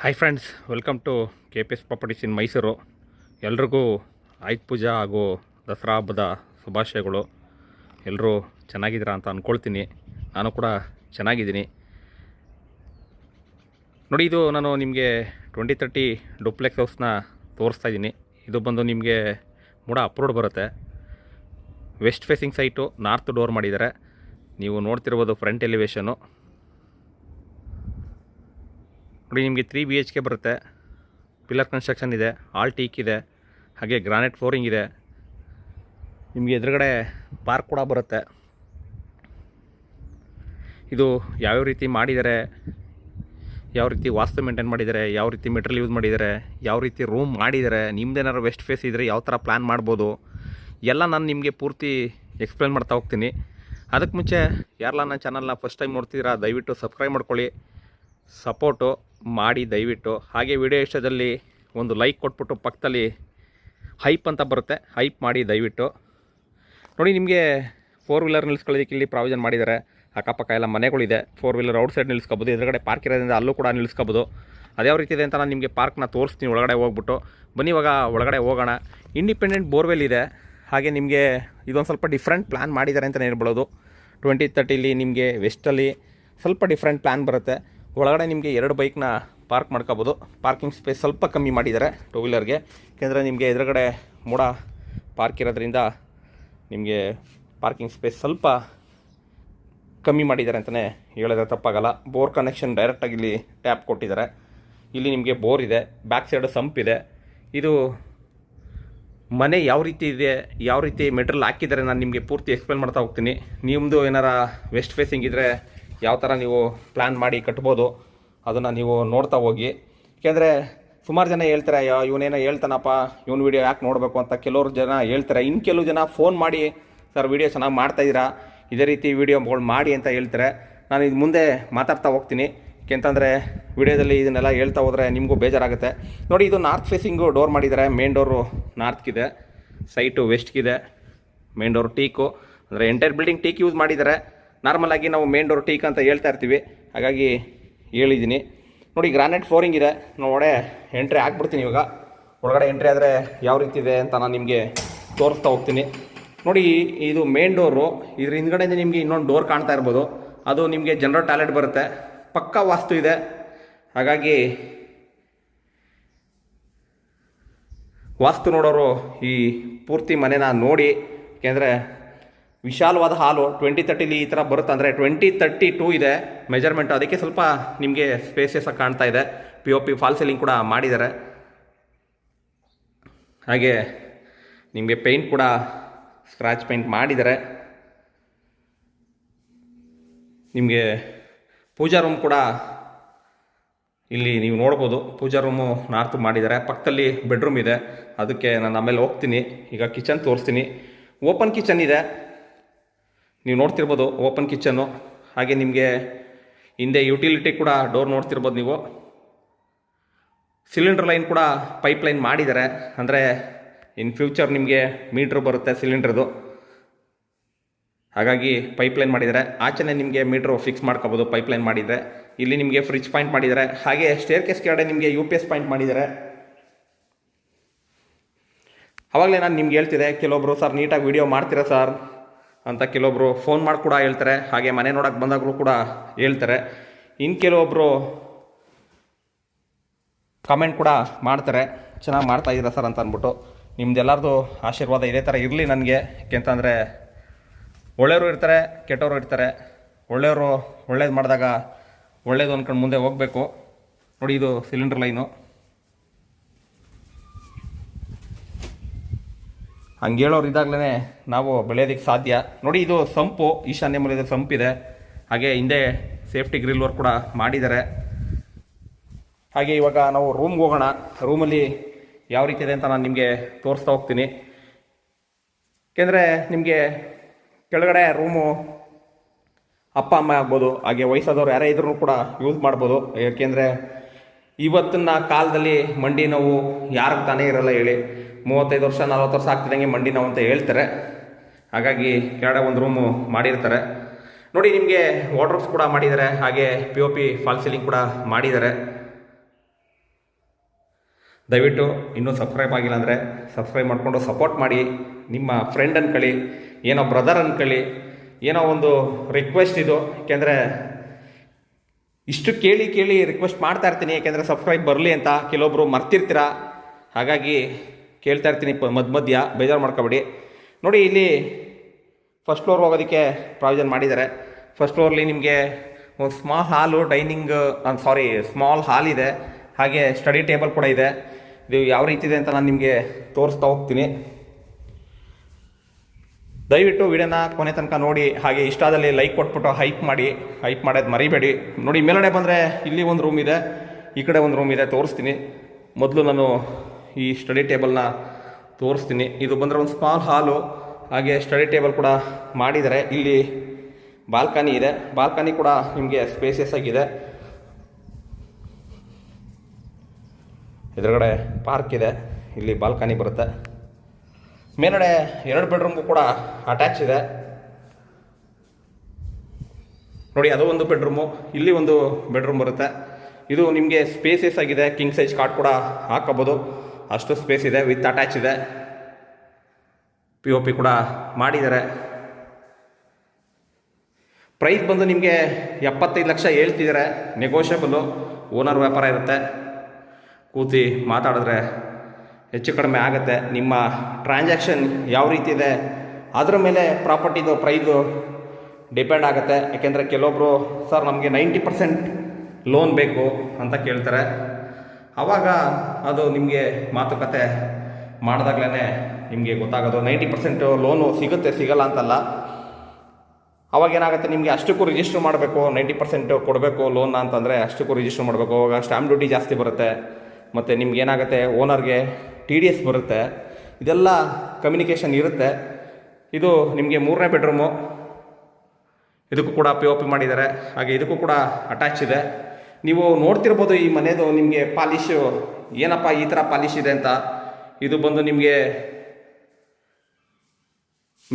Hi friends welcome to K P S properties in Mysuru ಎಲ್ರಿಗೂ ಆಯುಧ ಪೂಜಾ ಹಾಗೂ ದಸರಾ ಹಬ್ಬದ ಶುಭಾಶಯಗಳು. ಎಲ್ಲರೂ ಚೆನ್ನಾಗಿದ್ದೀರಾ ಅಂತ ಅಂದ್ಕೊಳ್ತೀನಿ ನಾನು ಕೂಡ ಚೆನ್ನಾಗಿದ್ದೀನಿ. ನೋಡಿ, ಇದು ನಾನು ನಿಮಗೆ ಟ್ವೆಂಟಿ ತರ್ಟಿ ಡುಪ್ಲೆಕ್ಸ್ ಹೌಸ್ನ ತೋರಿಸ್ತಾ ಇದ್ದೀನಿ. ಇದು ಬಂದು ನಿಮಗೆ ಮೂಡ ಅಪ್ರೋಡ್ ಬರುತ್ತೆ. West facing site north door ಮಾಡಿದ್ದಾರೆ. ನೀವು ನೋಡ್ತಿರ್ಬೋದು ಫ್ರಂಟ್ ಎಲಿವೇಶನು ನೋಡಿ, ನಿಮಗೆ ತ್ರೀ ಬಿ ಎಚ್ ಕೆ ಬರುತ್ತೆ. ಪಿಲ್ಲರ್ ಕನ್ಸ್ಟ್ರಕ್ಷನ್ ಇದೆ ಆಲ್ ಟೀಕ್ ಇದೆ, ಹಾಗೆ ಗ್ರಾನೈಟ್ ಫ್ಲೋರಿಂಗ್ ಇದೆ. ನಿಮಗೆ ಎದುರುಗಡೆ ಪಾರ್ಕ್ ಕೂಡ ಬರುತ್ತೆ. ಇದು ಯಾವ್ಯಾವ ರೀತಿ ಮಾಡಿದ್ದಾರೆ ಯಾವ ರೀತಿ ವಾಸ್ತು ಮೇಂಟೈನ್ ಮಾಡಿದ್ದಾರೆ ಯಾವ ರೀತಿ ಮೆಟೀರಿಯಲ್ ಯೂಸ್ ಮಾಡಿದ್ದಾರೆ ಯಾವ ರೀತಿ ರೂಮ್ ಮಾಡಿದ್ದಾರೆ ನಿಮ್ದೇನಾದ್ರು ವೆಸ್ಟ್ ಫೇಸ್ ಇದ್ದರೆ ಯಾವ ಥರ ಪ್ಲ್ಯಾನ್ ಮಾಡ್ಬೋದು, ಎಲ್ಲ ನಾನು ನಿಮಗೆ ಪೂರ್ತಿ ಎಕ್ಸ್ಪ್ಲೇನ್ ಮಾಡ್ತಾ ಹೋಗ್ತೀನಿ. ಅದಕ್ಕೆ ಮುಂಚೆ ಯಾರಲ್ಲ ನನ್ನ ಚಾನಲ್ನ ಫಸ್ಟ್ ಟೈಮ್ ನೋಡ್ತಿದ್ದೀರಾ, ದಯವಿಟ್ಟು ಸಬ್ಸ್ಕ್ರೈಬ್ ಮಾಡ್ಕೊಳ್ಳಿ. ಸಪೋರ್ಟು ಮಾಡಿ ದಯವಿಟ್ಟು. ಹಾಗೆ ವಿಡಿಯೋ ಇಷ್ಟದಲ್ಲಿ ಒಂದು ಲೈಕ್ ಕೊಟ್ಬಿಟ್ಟು ಪಕ್ಕದಲ್ಲಿ ಹೈಪ್ ಅಂತ ಬರುತ್ತೆ, ಹೈಪ್ ಮಾಡಿ ದಯವಿಟ್ಟು. ನೋಡಿ, ನಿಮಗೆ ಫೋರ್ ವೀಲರ್ ನಿಲ್ಲಿಸ್ಕೊಳ್ಳೋದಕ್ಕೆ ಇಲ್ಲಿ ಪ್ರಾವಿಷನ್ ಮಾಡಿದ್ದಾರೆ. ಅಕ್ಕಪಕ್ಕ ಎಲ್ಲ ಮನೆಗಳಿದೆ. ಫೋರ್ ವೀಲರ್ ಔಟ್ ಸೈಡ್ ನಿಲ್ಲಿಸ್ಕೋಬೋದು ಎದುರುಗಡೆ ಪಾರ್ಕ್ ಇರೋದ್ರಿಂದ ಅಲ್ಲೂ ಕೂಡ ನಿಲ್ಲಿಸ್ಕೋಬೋದು ಅದ್ಯಾವ ರೀತಿ ಇದೆ ಅಂತ ನಾನು ನಿಮಗೆ ಪಾರ್ಕ್ನ ತೋರಿಸ್ತೀನಿ, ಒಳಗಡೆ ಹೋಗ್ಬಿಟ್ಟು. ಬನ್ನಿ ಇವಾಗ ಒಳಗಡೆ ಹೋಗೋಣ. ಇಂಡಿಪೆಂಡೆಂಟ್ ಬೋರ್ವೆಲ್ ಇದೆ. ಹಾಗೆ ನಿಮಗೆ ಇದೊಂದು ಸ್ವಲ್ಪ ಡಿಫ್ರೆಂಟ್ ಪ್ಲ್ಯಾನ್ ಮಾಡಿದ್ದಾರೆ ಅಂತಲೇ ಹೇಳ್ಬೋದು. ಟ್ವೆಂಟಿ ತರ್ಟಿಲಿ ನಿಮಗೆ ವೆಸ್ಟಲ್ಲಿ ಸ್ವಲ್ಪ ಡಿಫ್ರೆಂಟ್ ಪ್ಲ್ಯಾನ್ ಬರುತ್ತೆ. ಒಳಗಡೆ ನಿಮಗೆ ಎರಡು ಬೈಕ್ನ ಪಾರ್ಕ್ ಮಾಡ್ಕೋಬೋದು. ಪಾರ್ಕಿಂಗ್ ಸ್ಪೇಸ್ ಸ್ವಲ್ಪ ಕಮ್ಮಿ ಮಾಡಿದ್ದಾರೆ ಟೂ ವೀಲರ್ಗೆ ಯಾಕೆಂದರೆ ನಿಮಗೆ ಎದುರುಗಡೆ ಮೋಡ ಪಾರ್ಕ್ ಇರೋದ್ರಿಂದ ನಿಮಗೆ ಪಾರ್ಕಿಂಗ್ ಸ್ಪೇಸ್ ಸ್ವಲ್ಪ ಕಮ್ಮಿ ಮಾಡಿದ್ದಾರೆ ಅಂತಲೇ ಹೇಳಿದ್ರೆ ತಪ್ಪಾಗಲ್ಲ. ಬೋರ್ ಕನೆಕ್ಷನ್ ಡೈರೆಕ್ಟಾಗಿ ಇಲ್ಲಿ ಟ್ಯಾಪ್ ಕೊಟ್ಟಿದ್ದಾರೆ. ಇಲ್ಲಿ ನಿಮಗೆ ಬೋರ್ ಇದೆ ಬ್ಯಾಕ್ ಸೈಡ್ ಸಂಪ್ ಇದೆ. ಇದು ಮನೆ ಯಾವ ರೀತಿ ಇದೆ, ಯಾವ ರೀತಿ ಮೆಟ್ರಲ್ ಹಾಕಿದ್ದಾರೆ ನಾನು ನಿಮಗೆ ಪೂರ್ತಿ ಎಕ್ಸ್ಪ್ಲೇನ್ ಮಾಡ್ತಾ ಹೋಗ್ತೀನಿ. ನಿಮ್ಮದು ಏನಾರ ವೆಸ್ಟ್ ಫೇಸಿಂಗ್ ಇದ್ದರೆ ಯಾವ ಥರ ನೀವು ಪ್ಲ್ಯಾನ್ ಮಾಡಿ ಕಟ್ಬೋದು ಅದನ್ನು ನೀವು ನೋಡ್ತಾ ಹೋಗಿ. ಯಾಕೆಂದರೆ ಸುಮಾರು ಜನ ಹೇಳ್ತಾರೆ, ಅಯ್ಯೋ, ಇವನೇನೋ ಹೇಳ್ತಾನಪ್ಪ, ಇವನು ವೀಡಿಯೋ ಯಾಕೆ ನೋಡಬೇಕು? ಅಂತ ಕೆಲವರು ಜನ ಹೇಳ್ತಾರೆ. ಇನ್ನು ಕೆಲವು ಜನ ಫೋನ್ ಮಾಡಿ, ಸರ್ ವೀಡಿಯೋ ಚೆನ್ನಾಗಿ ಮಾಡ್ತಾಯಿದ್ದೀರಾ ಇದೇ ರೀತಿ ವೀಡಿಯೋಗಳು ಮಾಡಿ ಅಂತ ಹೇಳ್ತಾರೆ. ನಾನು ಇದು ಮುಂದೆ ಮಾತಾಡ್ತಾ ಹೋಗ್ತೀನಿ. ಏಕೆಂತಂದರೆ ವಿಡಿಯೋದಲ್ಲಿ ಇದನ್ನೆಲ್ಲ ಹೇಳ್ತಾ ಹೋದರೆ ನಿಮಗೂ ಬೇಜಾರಾಗುತ್ತೆ. ನೋಡಿ, ಇದು ನಾರ್ತ್ ಫೇಸಿಂಗು ಡೋರ್ ಮಾಡಿದ್ದಾರೆ ಮೇನ್ ಡೋರು ನಾರ್ತ್ಗಿದೆ ಸೈಟು ವೆಸ್ಟ್ಗಿದೆ ಮೇನ್ ಡೋರ್ ಟೀಕು ಅಂದರೆ ಎಂಟೈರ್ ಬಿಲ್ಡಿಂಗ್ ಟೀಕ್ ಯೂಸ್ ಮಾಡಿದ್ದಾರೆ ನಾರ್ಮಲ್ ಆಗಿ ನಾವು ಮೇನ್ ಡೋರ್ ಟೀಕ್ ಅಂತ ಹೇಳ್ತಾ ಇರ್ತೀವಿ. ಹಾಗಾಗಿ ಹೇಳಿದ್ದೀನಿ. ನೋಡಿ ಗ್ರಾನೈಟ್ ಫ್ಲೋರಿಂಗ್ ಇದೆ. ನೋಡಿ ಎಂಟ್ರಿ ಹಾಕ್ಬಿಡ್ತೀನಿ ಇವಾಗ. ಒಳಗಡೆ ಎಂಟ್ರಿ ಆದರೆ ಯಾವ ರೀತಿ ಇದೆ ಅಂತ ನಾನು ನಿಮಗೆ ತೋರಿಸ್ತಾ ಹೋಗ್ತೀನಿ. ನೋಡಿ, ಇದು ಮೇನ್ ಡೋರು ಇದ್ರ ಹಿಂದ್ಗಡೆಯಿಂದ ನಿಮಗೆ ಇನ್ನೊಂದು ಡೋರ್ ಕಾಣ್ತಾ ಇರ್ಬೋದು. ಅದು ನಿಮಗೆ ಜನರಲ್ ಟಾಯ್ಲೆಟ್ ಬರುತ್ತೆ. ಪಕ್ಕಾ ವಾಸ್ತು ಇದೆ. ಹಾಗಾಗಿ ವಾಸ್ತು ನೋಡೋರು ಈ ಪೂರ್ತಿ ಮನೆನ ನೋಡಿ. ಯಾಕೆಂದರೆ ವಿಶಾಲವಾದ ಹಾಲು ಟ್ವೆಂಟಿ ತರ್ಟಿಲಿ ಈ ಥರ ಬರುತ್ತೆ ಅಂದರೆ ಟ್ವೆಂಟಿ ತರ್ಟಿ ಟೂ ಇದೆ ಮೆಜರ್ಮೆಂಟ್ ಅದಕ್ಕೆ ಸ್ವಲ್ಪ ನಿಮಗೆ ಸ್ಪೇಸಸ್ ಕಾಣ್ತಾ ಇದೆ. P O P false ceiling ಕೂಡ ಮಾಡಿದ್ದಾರೆ. ಹಾಗೆ ನಿಮಗೆ ಪೇಂಟ್ ಕೂಡ ಸ್ಕ್ರಾಚ್ ಪೇಂಟ್ ಮಾಡಿದ್ದಾರೆ. ನಿಮಗೆ ಪೂಜಾ ರೂಮ್ ಕೂಡ ಇಲ್ಲಿ ನೀವು ನೋಡ್ಬೋದು. ಪೂಜಾ ರೂಮು ನಾರ್ತ್ ಮಾಡಿದ್ದಾರೆ. ಪಕ್ಕದಲ್ಲಿ ಬೆಡ್ರೂಮ್ ಇದೆ. ಅದಕ್ಕೆ ನಾನು ಆಮೇಲೆ ಹೋಗ್ತೀನಿ. ಈಗ ಕಿಚನ್ ತೋರಿಸ್ತೀನಿ. ಓಪನ್ ಕಿಚನ್ ಇದೆ. ನೀವು ನೋಡ್ತಿರ್ಬೋದು ಓಪನ್ ಕಿಚನ್ನು, ಹಾಗೆ ನಿಮಗೆ ಹಿಂದೆ ಯುಟಿಲಿಟಿ ಕೂಡ ಡೋರ್ ನೋಡ್ತಿರ್ಬೋದು ನೀವು. ಸಿಲಿಂಡರ್ ಲೈನ್ ಕೂಡ ಪೈಪ್ ಲೈನ್ ಮಾಡಿದ್ದಾರೆ. ಅಂದರೆ ಇನ್ ಫ್ಯೂಚರ್ ನಿಮಗೆ ಮೀಟ್ರ್ ಬರುತ್ತೆ ಸಿಲಿಂಡ್ರದು ಹಾಗಾಗಿ ಪೈಪ್ ಲೈನ್ ಮಾಡಿದ್ದಾರೆ. ಆಚೆನೆ ನಿಮಗೆ ಮೀಟ್ರ್ ಫಿಕ್ಸ್ ಮಾಡ್ಕೋಬೋದು ಪೈಪ್ ಲೈನ್ ಮಾಡಿದರೆ. ಇಲ್ಲಿ ನಿಮಗೆ ಫ್ರಿಜ್ ಪಾಯಿಂಟ್ ಮಾಡಿದ್ದಾರೆ. ಹಾಗೆ ಸ್ಟೇರ್ ಕೇಸ್ ಕೆಳಗಡೆ ನಿಮಗೆ ಯು ಪಿ ಎಸ್ ಪಾಯಿಂಟ್ ಮಾಡಿದ್ದಾರೆ. ಅವಾಗಲೇ ನಾನು ನಿಮ್ಗೆ ಹೇಳ್ತಿದ್ದೆ ಕೆಲವೊಬ್ಬರು ಸರ್, ನೀಟಾಗಿ ವಿಡಿಯೋ ಮಾಡ್ತೀರಾ, ಸರ್? ಅಂತ ಕೆಲವೊಬ್ರು ಫೋನ್ ಮಾಡಿ ಕೂಡ ಹೇಳ್ತಾರೆ. ಹಾಗೆ ಮನೆ ನೋಡೋಕೆ ಬಂದಾಗಲೂ ಕೂಡ ಹೇಳ್ತಾರೆ. ಇನ್ನು ಕೆಲವೊಬ್ಬರು ಕಾಮೆಂಟ್ ಕೂಡ ಮಾಡ್ತಾರೆ. ಚೆನ್ನಾಗಿ ಮಾಡ್ತಾ ಇದ್ದೀರಾ ಸರ್ ಅಂತ ಅಂದ್ಬಿಟ್ಟು. ನಿಮ್ದೆಲ್ಲರದು ಆಶೀರ್ವಾದ ಇದೇ ಥರ ಇರಲಿ ನನಗೆ. ಯಾಕೆಂತಂದರೆ ಒಳ್ಳೆಯವರು ಇರ್ತಾರೆ, ಕೆಟ್ಟವರು ಇರ್ತಾರೆ. ಒಳ್ಳೆಯವರು ಒಳ್ಳೇದು ಮಾಡಿದಾಗ ಒಳ್ಳೇದು ಅಂದ್ಕೊಂಡು ಮುಂದೆ ಹೋಗಬೇಕು. ನೋಡಿ ಇದು ಸಿಲಿಂಡ್ರ್ ಲೈನು ಹಂಗೆ ಹೇಳೋರು ಇದ್ದಾಗಲೇ ನಾವು ಬೆಳೆಯೋದಕ್ಕೆ ಸಾಧ್ಯ. ನೋಡಿ, ಇದು ಸಂಪು, ಈಶಾನ್ಯ ಮೂಲದ ಸಂಪಿದೆ. ಹಾಗೆ ಹಿಂದೆ ಸೇಫ್ಟಿ ಗ್ರಿಲ್ ವರ್ಕ್ ಕೂಡ ಮಾಡಿದ್ದಾರೆ. ಹಾಗೆ ಇವಾಗ ನಾವು ರೂಮ್ಗೆ ಹೋಗೋಣ. ರೂಮಲ್ಲಿ ಯಾವ ರೀತಿ ಇದೆ ಅಂತ ನಾನು ನಿಮಗೆ ತೋರಿಸ್ತಾ ಹೋಗ್ತೀನಿ. ಏಕೆಂದರೆ ನಿಮಗೆ ಕೆಳಗಡೆ ರೂಮು ಅಪ್ಪ, ಅಮ್ಮ ಆಗ್ಬೋದು, ಹಾಗೆ ವಯಸ್ಸಾದವ್ರು ಯಾರೇ ಇದ್ರೂ ಕೂಡ ಯೂಸ್ ಮಾಡ್ಬೋದು. ಯಾಕೆಂದರೆ ಇವತ್ತಿನ ಕಾಲದಲ್ಲಿ ಮಂಡಿ ನೋವು ಯಾರಿಗೆ ತಾನೇ ಇರಲ್ಲ ಹೇಳಿ. ಮೂವತ್ತೈದು ವರ್ಷ, ನಲ್ವತ್ತು ವರ್ಷ ಆಗ್ತಿದ್ದಂಗೆ ಮಂಡಿ ನೋವು ಅಂತ ಹೇಳ್ತಾರೆ. ಹಾಗಾಗಿ ಕೆಳಗಡೆ ಒಂದು ರೂಮು ಮಾಡಿರ್ತಾರೆ. ನೋಡಿ, ನಿಮಗೆ ವಾರ್ಡ್ರೋಬ್ಸ್ ಕೂಡ ಮಾಡಿದ್ದಾರೆ. ಹಾಗೆ P O P false ceiling ಕೂಡ ಮಾಡಿದ್ದಾರೆ. ದಯವಿಟ್ಟು ಇನ್ನೂ ಸಬ್ಸ್ಕ್ರೈಬ್ ಆಗಿಲ್ಲ ಅಂದರೆ ಸಬ್ಸ್ಕ್ರೈಬ್ ಮಾಡಿಕೊಂಡು ಸಪೋರ್ಟ್ ಮಾಡಿ. ನಿಮ್ಮ ಫ್ರೆಂಡ್ ಅನ್ಕೊಳ್ಳಿ, ಏನೋ ಬ್ರದರ್ ಅನ್ಕೊಳ್ಳಿ, ಏನೋ ಒಂದು ರಿಕ್ವೆಸ್ಟ್ ಇದು. ಯಾಕೆಂದರೆ ಇಷ್ಟು ಕೇಳಿ ಕೇಳಿ ರಿಕ್ವೆಸ್ಟ್ ಮಾಡ್ತಾ ಇರ್ತೀನಿ, ಯಾಕೆಂದರೆ ಸಬ್ಸ್ಕ್ರೈಬ್ ಬರಲಿ ಅಂತ ಕೆಲವೊಬ್ಬರು ಮರ್ತಿರ್ತೀರ? ಹಾಗಾಗಿ ಕೇಳ್ತಾ ಇರ್ತೀನಿ ಪ ಮಧ್ಯ ಮಧ್ಯ, ಬೇಜಾರು ಮಾಡ್ಕೊಬೇಡಿ. ನೋಡಿ, ಇಲ್ಲಿ ಫಸ್ಟ್ ಫ್ಲೋರ್ ಹೋಗೋದಕ್ಕೆ ಪ್ರಾವಿಷನ್ ಮಾಡಿದ್ದಾರೆ. ಫಸ್ಟ್ ಫ್ಲೋರ್ಲಿ ನಿಮಗೆ ಒಂದು ಸ್ಮಾಲ್ ಹಾಲು ಡೈನಿಂಗ್ ಸಾರಿ ಸ್ಮಾಲ್ ಹಾಲ್ ಇದೆ. ಹಾಗೆ ಸ್ಟಡಿ ಟೇಬಲ್ ಕೂಡ ಇದೆ. ಇದು ಯಾವ ರೀತಿ ಇದೆ ಅಂತ ನಾನು ನಿಮಗೆ ತೋರಿಸ್ತಾ ಹೋಗ್ತೀನಿ. ದಯವಿಟ್ಟು ವಿಡಿಯೋನ ಕೊನೆ ತನಕ ನೋಡಿ, ಹಾಗೆ ಇಷ್ಟಾದಲ್ಲಿ ಲೈಕ್ ಕೊಟ್ಬಿಟ್ಟು ಹೈಪ್ ಮಾಡಿ ಹೈಪ್ ಮಾಡೋದು ಮರಿಬೇಡಿ. ನೋಡಿ ಮೇಲಡೆ ಬಂದರೆ ಇಲ್ಲಿ ಒಂದು ರೂಮ್ ಇದೆ, ಈ ಕಡೆ ಒಂದು ರೂಮ್ ಇದೆ, ತೋರಿಸ್ತೀನಿ. ಮೊದಲು ನಾನು ಈ ಸ್ಟಡಿ ಟೇಬಲ್ನ ತೋರಿಸ್ತೀನಿ. ಇದು ಬಂದರೆ ಒಂದು ಸ್ಮಾಲ್ ಹಾಲು ಹಾಗೆ ಸ್ಟಡಿ ಟೇಬಲ್ ಕೂಡ ಮಾಡಿದ್ದಾರೆ. ಇಲ್ಲಿ ಬಾಲ್ಕನಿ ಇದೆ. ಬಾಲ್ಕನಿ ಕೂಡ ನಿಮಗೆ ಸ್ಪೇಸಿಯಸ್ ಆಗಿದೆ. ಎದುರುಗಡೆ ಪಾರ್ಕ್ ಇದೆ. ಇಲ್ಲಿ ಬಾಲ್ಕನಿ ಬರುತ್ತೆ. ಮೇಲ್ಗಡೆ ಎರಡು ಬೆಡ್ರೂಮ್ಗೂ ಕೂಡ ಅಟ್ಯಾಚ್ ಇದೆ. ನೋಡಿ, ಅದು ಒಂದು ಬೆಡ್ರೂಮು ಇಲ್ಲಿ ಒಂದು ಬೆಡ್ರೂಮ್ ಬರುತ್ತೆ. ಇದು ನಿಮಗೆ ಸ್ಪೇಸಸ್ ಆಗಿದೆ. ಕಿಂಗ್ ಸೈಜ್ ಕಾರ್ಡ್ ಕೂಡ ಹಾಕೋಬೋದು ಅಷ್ಟು ಸ್ಪೇಸ್ ಇದೆ. ವಿತ್ ಅಟ್ಯಾಚ್ ಇದೆ. ಪಿ ಒ ಪಿ ಕೂಡ ಮಾಡಿದ್ದಾರೆ. ಪ್ರೈಸ್ ಬಂದು ನಿಮಗೆ ಎಪ್ಪತ್ತೈದು ಲಕ್ಷ ಹೇಳ್ತಿದ್ದಾರೆ. ನೆಗೋಷಿಯಬಲು ಓನರ್ ವ್ಯಾಪಾರ ಇರುತ್ತೆ. ಕೂತಿ ಮಾತಾಡಿದ್ರೆ ಹೆಚ್ಚು ಕಡಿಮೆ ಆಗುತ್ತೆ. ನಿಮ್ಮ ಟ್ರಾನ್ಸಾಕ್ಷನ್ ಯಾವ ರೀತಿ ಇದೆ? ಅದರ ಮೇಲೆ ಪ್ರಾಪರ್ಟಿದು ಪ್ರೈಸು ಡಿಪೆಂಡ್ ಆಗುತ್ತೆ. ಯಾಕೆಂದರೆ ಕೆಲವೊಬ್ಬರು ಸರ್, ನಮಗೆ ನೈಂಟಿ ಪರ್ಸೆಂಟ್ ಲೋನ್ ಬೇಕು ಅಂತ ಕೇಳ್ತಾರೆ. ಆವಾಗ ಅದು ನಿಮಗೆ ಮಾತುಕತೆ ಮಾಡಿದಾಗಲೇ ನಿಮಗೆ ಗೊತ್ತಾಗೋದು. ನೈಂಟಿ ಪರ್ಸೆಂಟು ಲೋನು ಸಿಗುತ್ತೆ, ಸಿಗಲ್ಲ ಅಂತಲ್ಲ. ಅವಾಗೇನಾಗುತ್ತೆ ನಿಮಗೆ ಅಷ್ಟಕ್ಕೂ ರಿಜಿಸ್ಟರ್ ಮಾಡಬೇಕು. ನೈಂಟಿ ಪರ್ಸೆಂಟ್ ಕೊಡಬೇಕು ಲೋನ್ ಅಂತಂದರೆ ಅಷ್ಟಕ್ಕೂ ರಿಜಿಸ್ಟರ್ ಮಾಡಬೇಕು. ಅವಾಗ ಸ್ಟ್ಯಾಂಪ್ ಡ್ಯೂಟಿ ಜಾಸ್ತಿ ಬರುತ್ತೆ. ಮತ್ತು ನಿಮ್ಗೆ ಏನಾಗುತ್ತೆ? ಓನರ್ಗೆ ಟಿ ಡಿ ಎಸ್ ಬರುತ್ತೆ. ಇದೆಲ್ಲ ಕಮ್ಯುನಿಕೇಷನ್ ಇರುತ್ತೆ. ಇದು ನಿಮಗೆ ಮೂರನೇ ಬೆಡ್ರೂಮು ಇದಕ್ಕೂ ಕೂಡ ಪಿ ಒ ಪಿ ಮಾಡಿದ್ದಾರೆ. ಹಾಗೆ ಇದಕ್ಕೂ ಕೂಡ ಅಟ್ಯಾಚ್ ಇದೆ. ನೀವು ನೋಡ್ತಿರ್ಬೋದು ಈ ಮನೆಯದು ನಿಮಗೆ ಪಾಲಿಶು ಏನಪ್ಪ ಈ ಥರ ಪಾಲಿಶ್ ಇದೆ ಅಂತ. ಇದು ಬಂದು ನಿಮಗೆ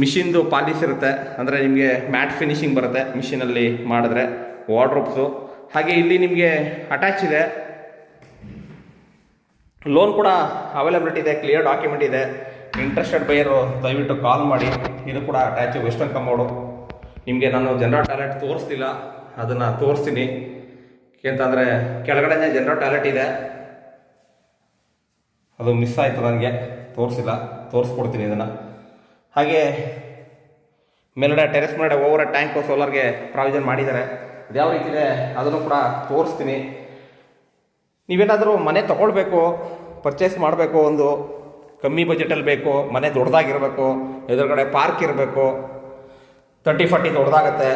ಮಿಷಿನ್ದು ಪಾಲಿಶ್ ಇರುತ್ತೆ. ಅಂದರೆ ನಿಮಗೆ ಮ್ಯಾಟ್ ಫಿನಿಶಿಂಗ್ ಬರುತ್ತೆ ಮಿಷಿನಲ್ಲಿ ಮಾಡಿದ್ರೆ ವಾರ್ಡ್ರೋಬ್ಸು ಹಾಗೆ ಇಲ್ಲಿ ನಿಮಗೆ ಅಟ್ಯಾಚ್ ಇದೆ. ಲೋನ್ ಕೂಡ ಅವೈಲಬಿಲಿಟಿ ಇದೆ ಕ್ಲಿಯರ್ ಡಾಕ್ಯುಮೆಂಟ್ ಇದೆ. ಇಂಟ್ರೆಸ್ಟೆಡ್ ಬೈಯರು ದಯವಿಟ್ಟು ಕಾಲ್ ಮಾಡಿ. ಇದು ಕೂಡ ಅಟ್ಯಾಚ್ ವೆಸ್ಟರ್ನ್ ಕಮೋಡು ನಿಮಗೆ ನಾನು ಜನರಲ್ ಟ್ಯಾಲೆಟ್ ತೋರಿಸ್ತಿಲ್ಲ. ಅದನ್ನು ತೋರಿಸ್ತೀನಿ. ಏಕೆಂತಂದರೆ ಕೆಳಗಡೆನೇ ಜನರಲ್ ಟ್ಯಾಲೆಟ್ ಇದೆ. ಅದು ಮಿಸ್ ಆಯಿತು ನನಗೆ ತೋರಿಸಿಲ್ಲ. ತೋರಿಸ್ಕೊಡ್ತೀನಿ ಇದನ್ನು. ಹಾಗೆ, ಮೇಲ್ಗಡೆ ಟೆರೆಸ್ ಮೇಲೆ ಓವರ್ ಟ್ಯಾಂಕು ಸೋಲಾರ್ಗೆ ಪ್ರಾವಿಷನ್ ಮಾಡಿದ್ದಾರೆ. ಇದು ಯಾವ ರೀತಿ ಇದೆ, ಅದನ್ನು ಕೂಡ ತೋರಿಸ್ತೀನಿ. ನೀವೇನಾದರೂ ಮನೆ ತಗೊಳ್ಬೇಕು ಪರ್ಚೇಸ್ ಮಾಡಬೇಕು ಒಂದು, ಕಮ್ಮಿ ಬಜೆಟಲ್ಲಿ ಬೇಕು, ಮನೆ ದೊಡ್ಡದಾಗಿರಬೇಕು, ಎದುರುಗಡೆ ಪಾರ್ಕ್ ಇರಬೇಕು ತರ್ಟಿ ಫಾರ್ಟಿ ದೊಡ್ಡದಾಗತ್ತೆ.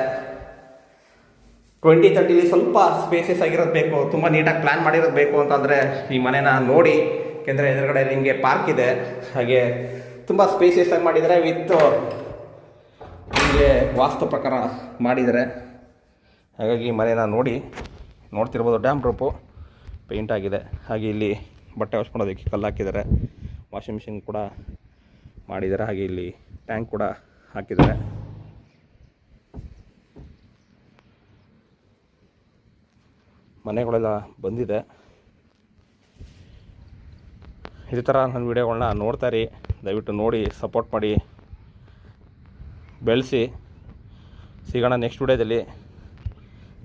ಟ್ವೆಂಟಿ ತರ್ಟಿಲಿ ಸ್ವಲ್ಪ ಸ್ಪೇಸಸ್ ಆಗಿರೋದು ಬೇಕು, ತುಂಬ ನೀಟಾಗಿ ಪ್ಲ್ಯಾನ್ ಮಾಡಿರೋದು ಬೇಕು ಅಂತಂದರೆ ಈ ಮನೆನ ನೋಡಿ ಏಕೆಂದರೆ ಎದುರುಗಡೆ ನಿಮಗೆ ಪಾರ್ಕ್ ಇದೆ. ಹಾಗೆ ತುಂಬ ಸ್ಪೇಸಿಯಸ್ ಆಗಿ ಮಾಡಿದರೆ ವಿತ್ ನಿಮಗೆ ವಾಸ್ತು ಪ್ರಕಾರ ಮಾಡಿದರೆ. ಹಾಗಾಗಿ ಮನೆನ ನೋಡಿ, ನೋಡ್ತಿರ್ಬೋದು ಡ್ಯಾಮ್ ರೂಪು ಪೇಂಟ್ ಆಗಿದೆ. ಹಾಗೆ ಇಲ್ಲಿ ಬಟ್ಟೆ ವಾಶ್ ಮಾಡೋದಕ್ಕೆ ಕಲ್ಲು ಹಾಕಿದ್ದಾರೆ. ವಾಷಿಂಗ್ ಮಿಷಿನ್ ಕೂಡ ಮಾಡಿದ್ದಾರೆ. ಹಾಗೆ ಇಲ್ಲಿ ಟ್ಯಾಂಕ್ ಕೂಡ ಹಾಕಿದ್ದಾರೆ. ಮನೆಗಳೆಲ್ಲ ಬಂದಿದೆ. ಇದೇ ಥರ ನನ್ನ ವೀಡಿಯೋಗಳನ್ನ ನೋಡ್ತಾ ಇರಿ. ದಯವಿಟ್ಟು ನೋಡಿ, ಸಪೋರ್ಟ್ ಮಾಡಿ, ಬೆಳೆಸಿ. ಸಿಗೋಣ ನೆಕ್ಸ್ಟ್ ವಿಡಿಯೋದಲ್ಲಿ.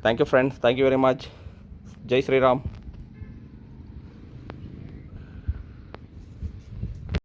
Thank you friends. Thank you very much. ಜೈ ಶ್ರೀರಾಮ್.